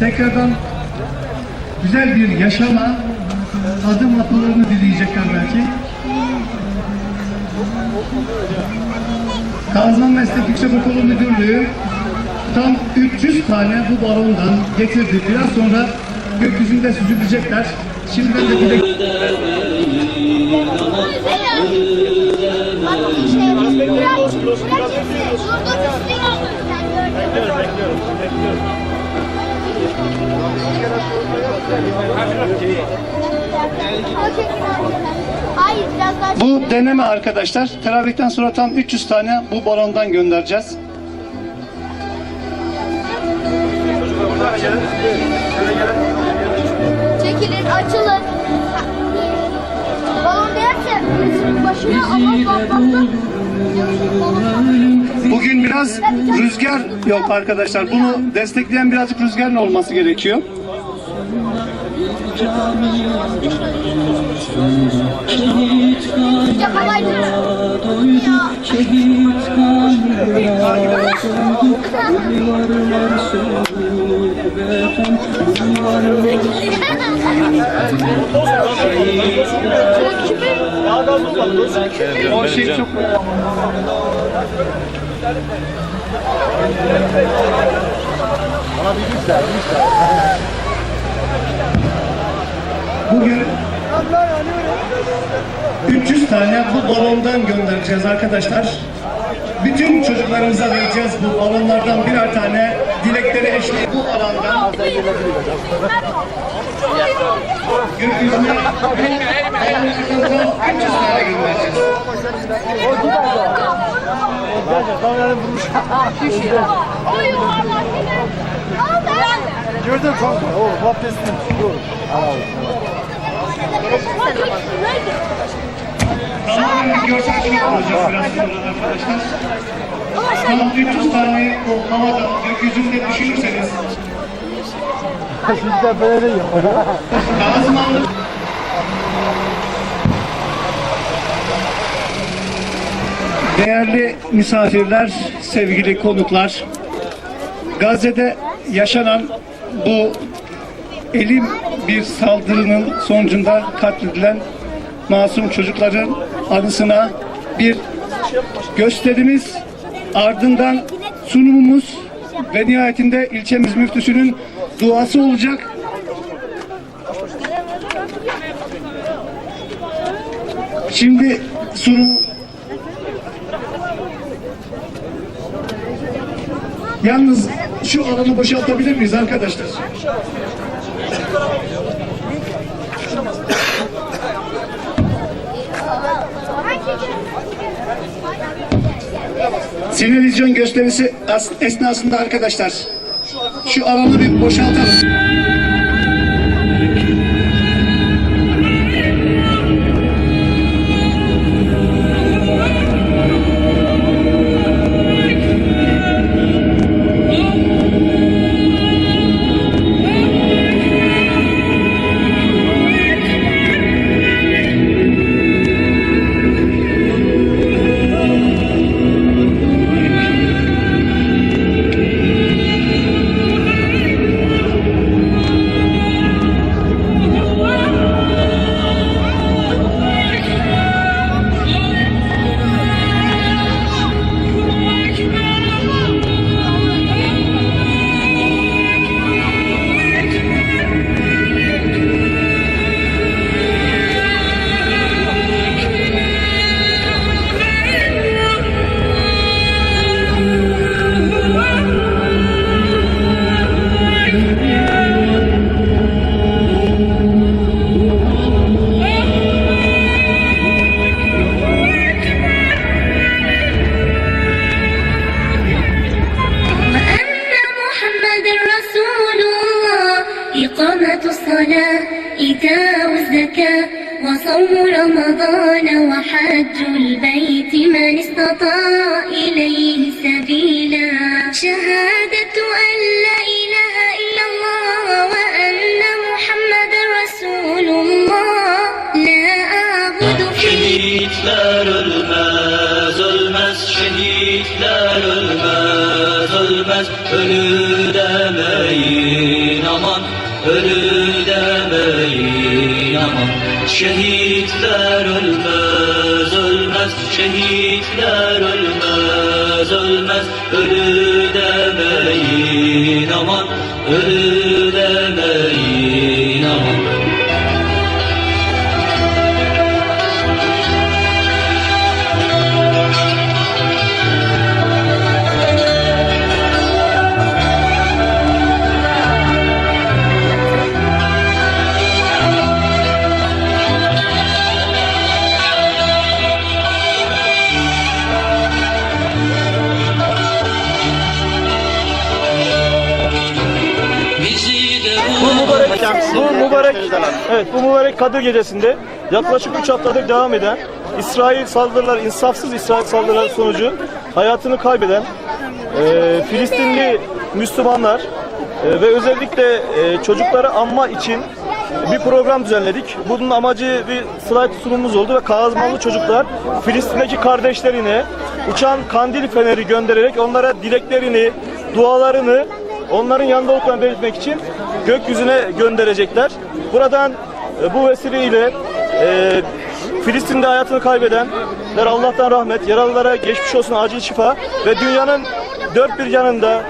tekrardan güzel bir yaşama adım atmalarını dileyecekler belki. Kazman Meslek Yüksekokulu Müdürlüğü tam 300 tane bu balondan getirdi. Biraz sonra gökyüzünde süzülecekler. Şimdiden de dilek Hayır biraz daha Bu deneme arkadaşlar. Teravikten sonra tam 300 tane bu balondan göndereceğiz. çekilir açılır. Balon değerse başına ama patlattı. Bugün biraz rüzgar yok arkadaşlar. Bunu destekleyen birazcık rüzgarın olması gerekiyor. Sıcak havaydı. Ya. Bugün 300 tane bu balondan göndereceğiz arkadaşlar. Bütün çocuklarımıza vereceğiz bu balonlardan birer tane eşliği bu alanda gökyüzüne balonlardan 300 tane göndereceğiz. O yuvarlak. Al ben. Gördün kanka. O baptistin. Dur. Tamamen görsel şey olacak biraz sonra arkadaşlar. Tam 300 tane o havada gökyüzünde düşünürseniz Sizde böyle yapıyor. Kazmanlı Değerli misafirler, sevgili konuklar, Gazze'de yaşanan bu elim bir saldırının sonucunda katledilen masum çocukların anısına bir gösterimiz, ardından sunumumuz ve nihayetinde ilçemiz müftüsünün duası olacak. Şimdi sunum Yalnız şu alanı boşaltabilir miyiz arkadaşlar? Sinirvizyon gösterisi as- esnasında arkadaşlar şu alanı bir boşaltalım. الصلاة إيتاء الزكاة وصوم رمضان وحج البيت من استطاع إليه سبيلا. شهادة أن لا إله إلا الله وأن محمد رسول الله. لا أعبد في Şehitler ölmez ölmez. Şehitler ölmez ölmez. Ölü demeyin aman Ölü bu mübarek, evet bu mübarek Kadir gecesinde yaklaşık 3 haftadır devam eden İsrail saldırıları, insafsız İsrail saldırıları sonucu hayatını kaybeden e, Filistinli Müslümanlar e, ve özellikle e, çocukları anma için bir program düzenledik. Bunun amacı bir slide sunumumuz oldu ve Kazmalı çocuklar Filistin'deki kardeşlerine uçan kandil feneri göndererek onlara dileklerini, dualarını onların yanında olduklarını belirtmek için gökyüzüne gönderecekler. Buradan e, bu vesileyle e, Filistin'de hayatını kaybedenler Allah'tan rahmet, yaralılara geçmiş olsun acil şifa ve dünyanın dört bir yanında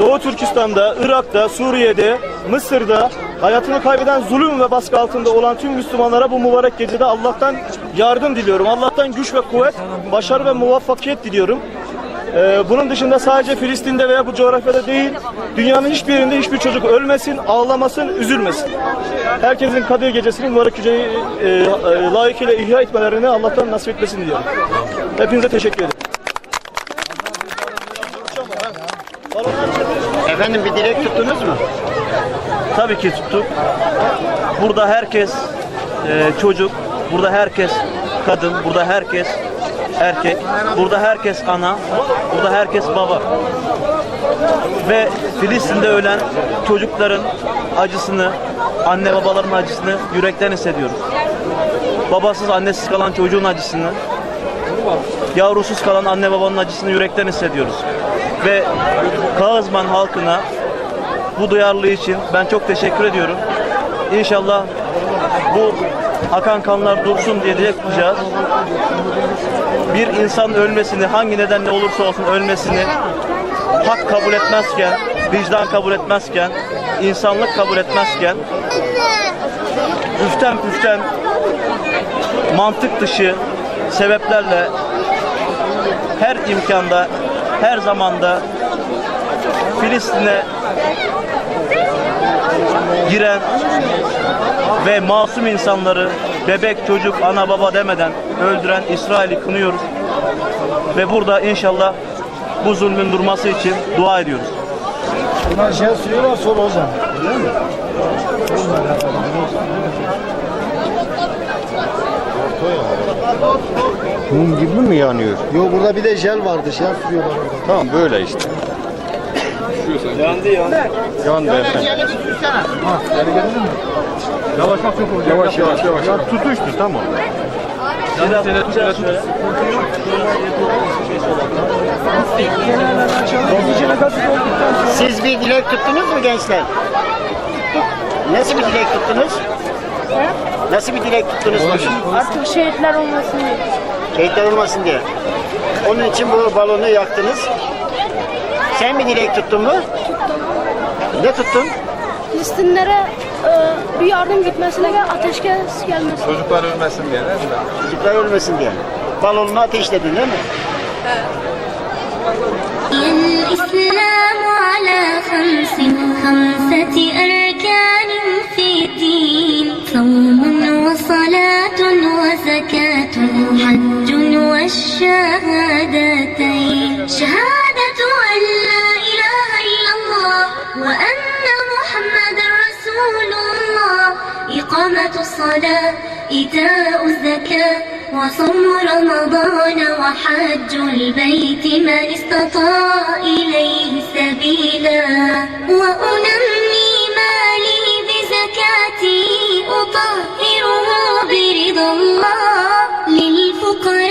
Doğu Türkistan'da, Irak'ta, Suriye'de, Mısır'da hayatını kaybeden zulüm ve baskı altında olan tüm Müslümanlara bu mübarek gecede Allah'tan yardım diliyorum. Allah'tan güç ve kuvvet, başarı ve muvaffakiyet diliyorum. Ee, bunun dışında sadece Filistin'de veya bu coğrafyada değil, dünyanın hiçbir yerinde hiçbir çocuk ölmesin, ağlamasın, üzülmesin. Herkesin Kadir Gecesi'nin mübarek geceyi e, e, layıkıyla ihya etmelerini Allah'tan nasip etmesini diliyorum. Hepinize teşekkür ederim. Efendim bir dilek tuttunuz mu? Tabii ki tuttuk. Burada herkes e, çocuk, burada herkes kadın, burada herkes erkek, burada herkes ana, burada herkes baba. Ve Filistin'de ölen çocukların acısını, anne babaların acısını yürekten hissediyoruz. Babasız, annesiz kalan çocuğun acısını, yavrusuz kalan anne babanın acısını yürekten hissediyoruz. Ve Kağızman halkına bu duyarlılığı için ben çok teşekkür ediyorum. İnşallah bu akan kanlar dursun diye dilek tutacağız. Bir insan ölmesini hangi nedenle olursa olsun ölmesini hak kabul etmezken, vicdan kabul etmezken, insanlık kabul etmezken üften püften mantık dışı sebeplerle her imkanda, her zamanda Filistin'e giren ve masum insanları bebek, çocuk, ana baba demeden öldüren İsrail'i kınıyoruz. Ve burada inşallah bu zulmün durması için dua ediyoruz. Bunlar şey var sol hocam. Mum gibi mi yanıyor? Yok burada bir de jel vardı. Jel var orada. Tamam böyle işte. Yandı yandı. Yandı efendim. Yavaş bak çok olacak. Yavaş yavaş yavaş. Ya tutuştu tamam. Biraz şöyle. Siz bir dilek tuttunuz mu gençler? Nasıl bir dilek tuttunuz? Nasıl bir dilek tuttunuz? Artık şehitler olmasın diye. Şehitler olmasın diye. Onun için bu balonu yaktınız. Sen bir dilek tuttun mu? Ne tuttun? Filistinlere e, bir yardım gitmesine ve ateşkes gelmesi. Çocuklar ölmesin diye. Balonunu ateşledin değil mi? الإسلام على خمس خمسة أركان في الدين صوم وصلاة وزكاة حج والشهادتين شهادة أن لا إله إلا الله وأن محمد رسول الله. إقامة الصلاة إيتاء الزكاة وصوم رمضان وحج البيت من استطاع إليه سبيلا. وأنمي مالي بزكاتي أطهره برضا الله للفقراء.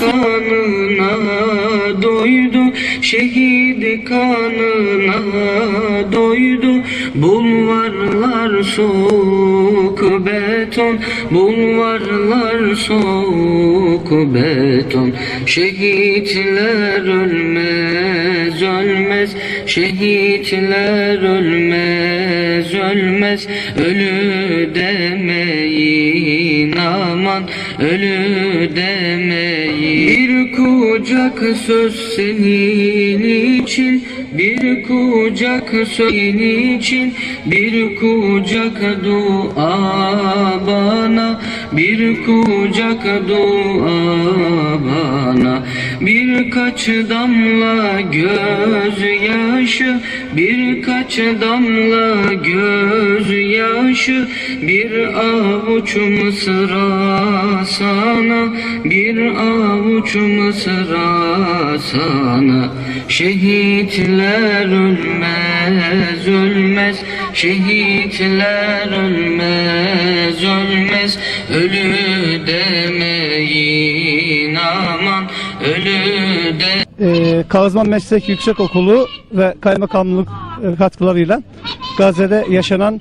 Kanına doydu Şehit kanına doydu Bulvarlar soğuk beton Bulvarlar soğuk beton. Şehitler ölmez ölmez. Şehitler ölmez ölmez. Ölü demeyin aman Ölü demeyin. Bir kucak söz senin için Bir kucak söz senin için Bir kucak dua bana Bir kucak dua bana. Birkaç damla gözyaşı Birkaç damla gözyaşı Bir avuç mısra sana Bir avuç mısra sana. Şehitler ölmez ölmez Şehitler ölmez ölmez Ölü demeyin aman Ölü de e, Kazman Meslek Yüksekokulu ve kaymakamlık e, katkılarıyla Gazze'de yaşanan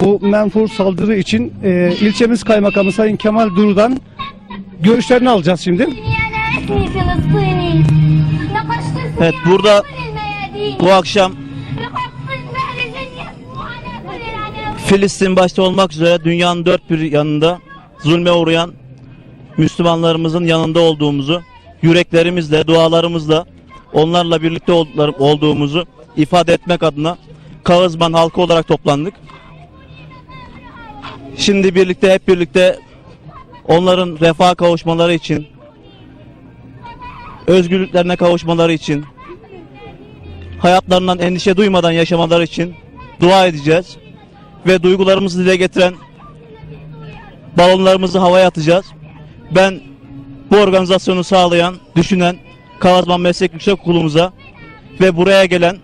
bu menfur saldırı için e, ilçemiz kaymakamı Sayın Kemal Duru'dan görüşlerini alacağız şimdi. Evet burada bu akşam Filistin başta olmak üzere dünyanın dört bir yanında zulme uğrayan Müslümanlarımızın yanında olduğumuzu, yüreklerimizle, dualarımızla onlarla birlikte olduğumuzu ifade etmek adına Kağızman halkı olarak toplandık. Şimdi birlikte hep birlikte onların refaha kavuşmaları için, özgürlüklerine kavuşmaları için, hayatlarından endişe duymadan yaşamaları için dua edeceğiz ve duygularımızı dile getiren balonlarımızı havaya atacağız. Ben bu organizasyonu sağlayan, düşünen Kavazman Meslek Yüksekokulu'muza ve buraya gelen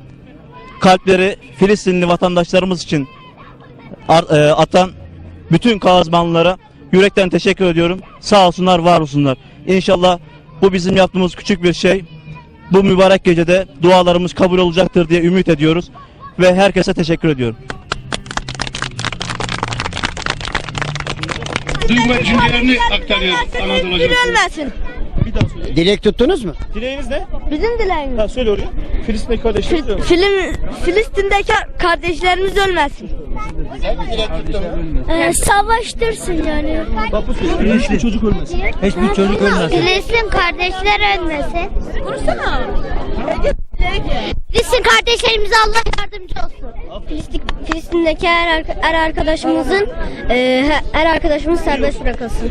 kalpleri Filistinli vatandaşlarımız için e, atan bütün Kavazmanlılara yürekten teşekkür ediyorum. Sağ olsunlar, var olsunlar. İnşallah bu bizim yaptığımız küçük bir şey. Bu mübarek gecede dualarımız kabul olacaktır diye ümit ediyoruz ve herkese teşekkür ediyorum. Ve düşüncelerini aktarıyor Anadolu ölmesin. Bir daha söyle. Dilek tuttunuz mu? Dileğiniz ne? Bizim dileğimiz. Ha, söyle oraya. Filistin'deki kardeşlerimiz mi? Film, Filistin'deki kardeşlerimiz ölmesin. Sen bir dilek tuttun mu? Ee, savaştırsın yani. Bak bu söyle. Hiçbir çocuk ölmesin. Hiçbir çocuk ölmez. Filistin kardeşler ölmesin. Kardeşlerimize Allah yardımcı olsun. Filistin, Filistin'deki her, her arkadaşımızın e, her arkadaşımız serbest bırakılsın.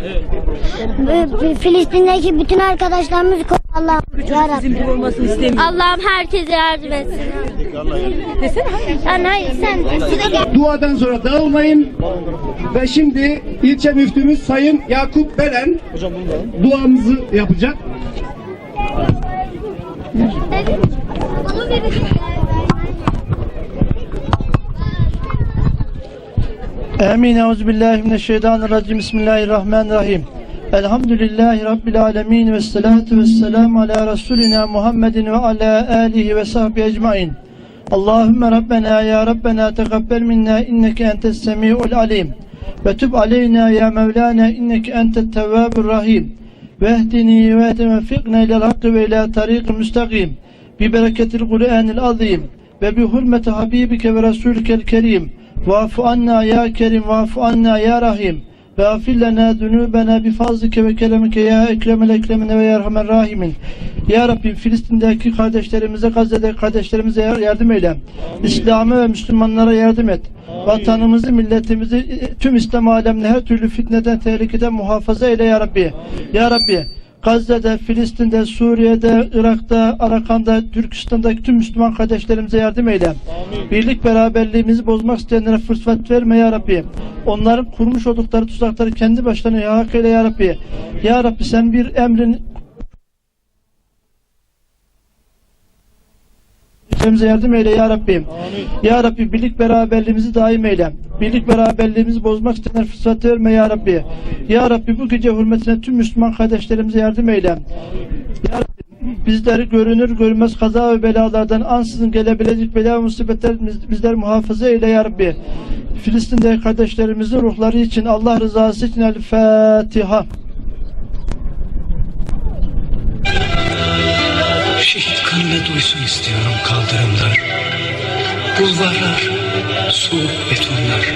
Filistin'deki bütün arkadaşlarımız Allah yarabbim. Allah'ım herkese yardım etsin. Yani hayır sen Duadan sonra dağılmayın. Ve şimdi ilçe müftümüz Sayın Yakup Belen Hocam bunu da alın. duamızı Amin. Euzubillahimineşşeytanirracim. Bismillahirrahmanirrahim. Elhamdülillahi Rabbil alemin ve salatu ve selamu ala Resulina Muhammedin ve ala alihi ve sahbihi ecmain. Allahümme Rabbena ya Rabbena tegabbel minna inneke entes semi'ul alim. Ve tüb aleyna ya Mevlana inneke entet tevvabur rahim. Vehdini ve tevfikna ilel hakkı ve ila tariqi müstakim. Bi bereketil Kur'anil azim. Ve bi hurmeti Habibike ve Resulükel kerim. Vafu anna ya kerim, vafu anna ya rahim. Ve afil lena zunubena bi fazlike ve keremike ya ekremel ekremine ve ya erhamer rahimin. Ya Rabbi Filistin'deki kardeşlerimize, Gazze'deki kardeşlerimize yar- yardım eyle. İslam'a ve Müslümanlara yardım et. Vatanımızı, milletimizi, tüm İslam alemini her türlü fitneden, tehlikeden muhafaza eyle ya Rabbi. Ya Rabbi Gazze'de, Filistin'de, Suriye'de, Irak'ta, Arakan'da, Türkistan'daki tüm Müslüman kardeşlerimize yardım eyle. Birlik beraberliğimizi bozmak isteyenlere fırsat verme ya Rabbi. Onların kurmuş oldukları tuzakları kendi başlarına hak eyle ya Rabbi. Ya Rabbi sen bir emrin kardeşlerimize yardım eyle ya Rabbi. Ya Rabbi birlik beraberliğimizi daim eyle. Birlik beraberliğimizi bozmak isteyenler fırsat verme ya Rabbi. Ya Rabbi bu gece hürmetine tüm Müslüman kardeşlerimize yardım eyle. Ya Rabbi bizleri görünür görünmez kaza ve belalardan ansızın gelebilecek bela ve musibetler biz- bizleri muhafaza eyle ya Rabbi. Filistin'deki kardeşlerimizin ruhları için Allah rızası için El Fatiha. Şehit kanını duysun istiyorum kaldırımlar. Bulvarlar, soğuk betonlar.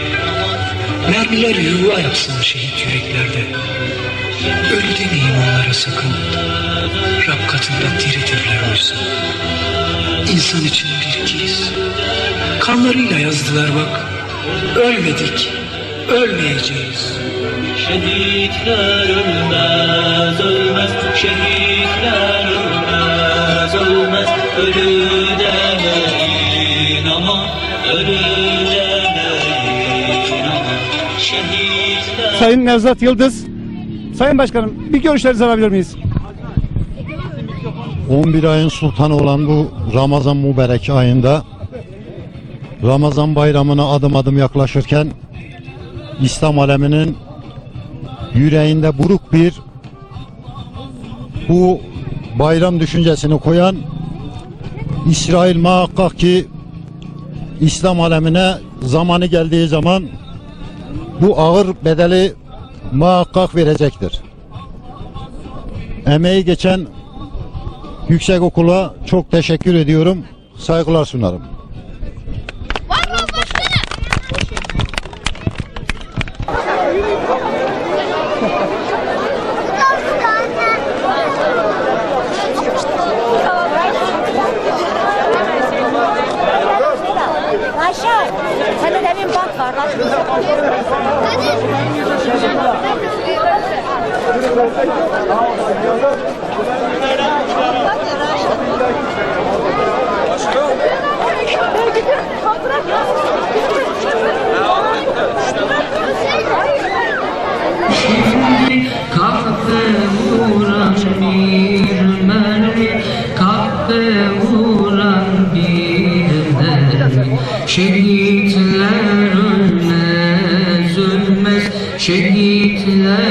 Mermiler yuva yapsın şehit yüreklerde. Ölü demeyin onlara sakın. Rab katında diridirler oysa. İnsan için bir giz Kanlarıyla yazdılar bak. Ölmedik, ölmeyeceğiz. Şehitler ölmez, ölmez. Şehitler ölmez, ölmez Ölü demeyin ama Ölü demeyin ama Şehitler Sayın Nevzat Yıldız. Sayın Başkanım bir görüşlerinizi alabilir miyiz? 11 ayın sultanı olan bu Ramazan mübarek ayında Ramazan bayramına adım adım yaklaşırken İslam aleminin yüreğinde buruk bir bu bayram düşüncesini koyan İsrail muhakkak ki İslam alemine zamanı geldiği zaman bu ağır bedeli muhakkak verecektir. Emeği geçen Yüksek okula çok teşekkür ediyorum. Saygılar sunarım. Ayşe, senin evin bak var. Kalktı ölmez Şehitler ölmez